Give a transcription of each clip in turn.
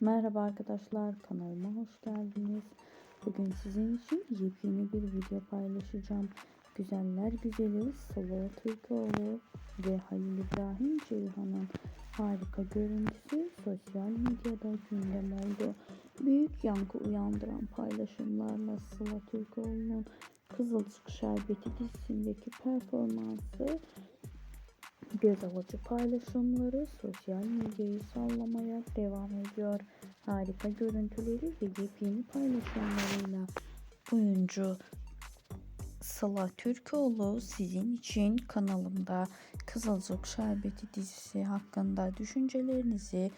Merhaba arkadaşlar kanalıma hoş geldiniz. Bugün sizin için yepyeni bir video paylaşacağım. Güzeller güzeli Sıla Türkoğlu ve Halil İbrahim Ceyhan'ın harika görüntüsü sosyal medyada gündem oldu. Büyük yankı uyandıran paylaşımlarla Sıla Türkoğlu'nun Kızılcık Şerbeti dizisindeki performansı Göz paylaşımları sosyal medyayı sallamaya devam ediyor. Harika görüntüleri ve yepyeni paylaşımlarıyla oyuncu Sıla Türkoğlu sizin için kanalımda Kızılcık Şerbeti dizisi hakkında düşüncelerinizi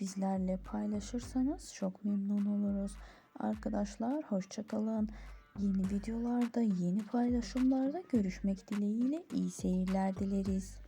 bizlerle paylaşırsanız çok memnun oluruz. Arkadaşlar hoşçakalın. Yeni videolarda, yeni paylaşımlarda görüşmek dileğiyle iyi seyirler dileriz.